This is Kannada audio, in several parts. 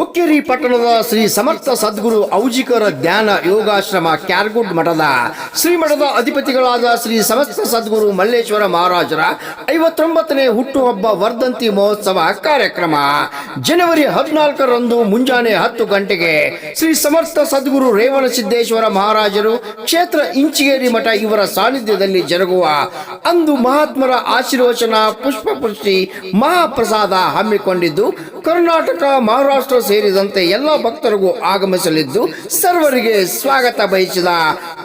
ಹುಕ್ಕೇರಿ ಪಟ್ಟಣದ ಶ್ರೀ ಸಮರ್ಥ ಸದ್ಗುರು ಔಜಿಕರ ಧ್ಯಾನ ಯೋಗಾಶ್ರಮ ಕ್ಯಾರ್ಗುಡ್ ಮಠದ ಶ್ರೀ ಮಠದ ಅಧಿಪತಿಗಳಾದ ಶ್ರೀ ಸಮಸ್ತ ಸದ್ಗುರು ಮಲ್ಲೇಶ್ವರ ಮಹಾರಾಜರ ಐವತ್ತೊಂಬತ್ತನೇ ಹುಟ್ಟುಹಬ್ಬ ವರ್ಧಂತಿ ಮಹೋತ್ಸವ ಕಾರ್ಯಕ್ರಮ. ಜನವರಿ ಹದಿನಾಲ್ಕರಂದು ಮುಂಜಾನೆ ಹತ್ತು ಗಂಟೆಗೆ ಶ್ರೀ ಸಮರ್ಥ ಸದ್ಗುರು ರೇವಣ ಸಿದ್ದೇಶ್ವರ ಮಹಾರಾಜರು ಕ್ಷೇತ್ರ ಇಂಚಿಗೇರಿ ಮಠ ಇವರ ಸಾನ್ನಿಧ್ಯದಲ್ಲಿ ಜರುಗುವ ಅಂದು ಮಹಾತ್ಮರ ಆಶೀರ್ವಚನ ಪುಷ್ಪಪುಷ್ಟಿ ಮಹಾಪ್ರಸಾದ ಹಮ್ಮಿಕೊಂಡಿದ್ದು ಕರ್ನಾಟಕ, ಮಹಾರಾಷ್ಟ್ರ ಸೇರಿದಂತೆ ಎಲ್ಲ ಭಕ್ತರಿಗೂ ಆಗಮಿಸಲಿದ್ದು ಸರ್ವರಿಗೆ ಸ್ವಾಗತ ಬಯಸಿದ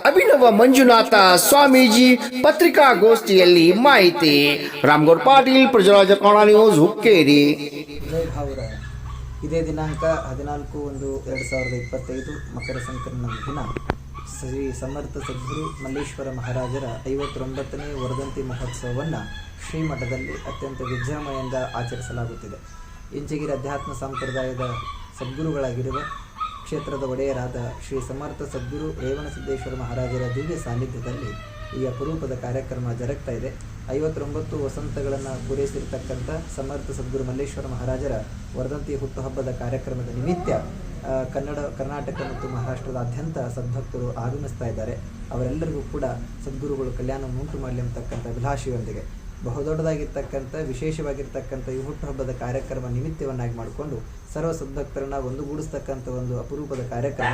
ಅಭಿನವ ಮಂಜುನಾಥ ಸ್ವಾಮೀಜಿ ಪತ್ರಿಕಾಗೋಷ್ಠಿಯಲ್ಲಿ ಮಾಹಿತಿ. ರಾಮ್ಗೌಡ್ ಪಾಟೀಲ್, ಪ್ರಜರಾಜ ಕನ್ನಡ ನ್ಯೂಸ್, ಹುಕ್ಕೇರಿ. ಇದೇ ದಿನಾಂಕ ಹದಿನಾಲ್ಕು ಒಂದು ಎರಡು ಸಾವಿರದ ಇಪ್ಪತ್ತೈದು ಮಕರ ಸಂಕ್ರಮಣ ದಿನ. ಶ್ರೀ ಸಮರ್ಥ ಸದ್ಗುರು ಮಲ್ಲೇಶ್ವರ ಮಹಾರಾಜರ ಐವತ್ತೊಂಬತ್ತನೇ ವರದಂತಿ ಮಹೋತ್ಸವವನ್ನು ಶ್ರೀಮಠದಲ್ಲಿ ಅತ್ಯಂತ ವಿಜೃಂಭಣೆಯಿಂದ ಆಚರಿಸಲಾಗುತ್ತಿದೆ. ಇಂಚಗಿರಿ ಅಧ್ಯಾತ್ಮ ಸಂಪ್ರದಾಯದ ಸದ್ಗುರುಗಳಾಗಿರುವ ಕ್ಷೇತ್ರದ ಒಡೆಯರಾದ ಶ್ರೀ ಸಮರ್ಥ ಸದ್ಗುರು ರೇವಣಸಿದ್ದೇಶ್ವರ ಮಹಾರಾಜರ ದಿವ್ಯ ಸಾನ್ನಿಧ್ಯದಲ್ಲಿ ಈ ಅಪರೂಪದ ಕಾರ್ಯಕ್ರಮ ಜರುಗ್ತಾ ಇದೆ. ಐವತ್ತೊಂಬತ್ತು ವಸಂತಗಳನ್ನು ಪೂರೈಸಿರ್ತಕ್ಕಂಥ ಸಮರ್ಥ ಸದ್ಗುರು ಮಲ್ಲೇಶ್ವರ ಮಹಾರಾಜರ ವರ್ಧಂತಿ ಹುಟ್ಟುಹಬ್ಬದ ಕಾರ್ಯಕ್ರಮದ ನಿಮಿತ್ತ ಕನ್ನಡ, ಕರ್ನಾಟಕ ಮತ್ತು ಮಹಾರಾಷ್ಟ್ರದಾದ್ಯಂತ ಸದ್ಭಕ್ತರು ಆಗಮಿಸ್ತಾ ಇದ್ದಾರೆ. ಅವರೆಲ್ಲರಿಗೂ ಕೂಡ ಸದ್ಗುರುಗಳು ಕಲ್ಯಾಣ ಉಂಟು ಮಾಡಲಿ ಅಂತಕ್ಕಂಥ ಅಭಿಲಾಷೆಯೊಂದಿಗೆ ಬಹುದೊಡ್ಡದಾಗಿರ್ತಕ್ಕಂಥ ವಿಶೇಷವಾಗಿರ್ತಕ್ಕಂಥ ಈ ಹುಟ್ಟುಹಬ್ಬದ ಕಾರ್ಯಕ್ರಮ ನಿಮಿತ್ತವನ್ನಾಗಿ ಮಾಡಿಕೊಂಡು ಸರ್ವ ಸದ್ಭಕ್ತರನ್ನ ಒಂದುಗೂಡಿಸ್ತಕ್ಕಂಥ ಒಂದು ಅಪರೂಪದ ಕಾರ್ಯಕ್ರಮ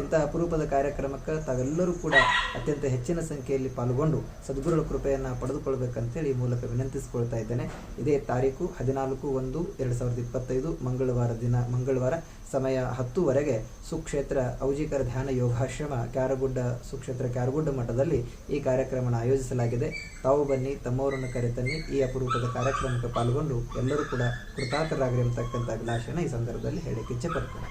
ಇಂಥ ಅಪರೂಪದ ಕಾರ್ಯಕ್ರಮಕ್ಕೆ ತಾವೆಲ್ಲರೂ ಕೂಡ ಅತ್ಯಂತ ಹೆಚ್ಚಿನ ಸಂಖ್ಯೆಯಲ್ಲಿ ಪಾಲ್ಗೊಂಡು ಸದ್ಗುರುಗಳ ಕೃಪೆಯನ್ನು ಪಡೆದುಕೊಳ್ಬೇಕಂತೇಳಿ ಮೂಲಕ ವಿನಂತಿಸಿಕೊಳ್ತಾ ಇದ್ದೇನೆ. ಇದೇ ತಾರೀಕು ಹದಿನಾಲ್ಕು ಒಂದು ಎರಡು ಸಾವಿರದ ಇಪ್ಪತ್ತೈದು ಮಂಗಳವಾರ ದಿನ ಮಂಗಳವಾರ ಸಮಯ ಹತ್ತುವರೆಗೆ ಸುಕ್ಷೇತ್ರ ಔಜಿಕರ ಧ್ಯಾನ ಯೋಗಾಶ್ರಮ ಕ್ಯಾರಗುಡ್ಡ ಸುಕ್ಷೇತ್ರ ಕ್ಯಾರಗುಡ್ಡ ಮಠದಲ್ಲಿ ಈ ಕಾರ್ಯಕ್ರಮವನ್ನು ಆಯೋಜಿಸಲಾಗಿದೆ. ತಾವು ಬನ್ನಿ, ತಮ್ಮವರನ್ನು ಕರೆತನ್ನಿ, ಈ ಅಪರೂಪದ ಕಾರ್ಯಕ್ರಮಕ್ಕೆ ಪಾಲ್ಗೊಂಡು ಎಲ್ಲರೂ ಕೂಡ ಕೃತಾರ್ಥರಾಗಲಿ ಅಂತಕ್ಕಂಥ ಅಭಿಲಾಷೆಯನ್ನು ಈ ಸಂದರ್ಭದಲ್ಲಿ ಹೇಳಿಕೆ ಇಚ್ಛೆ ಪಡ್ತೇನೆ.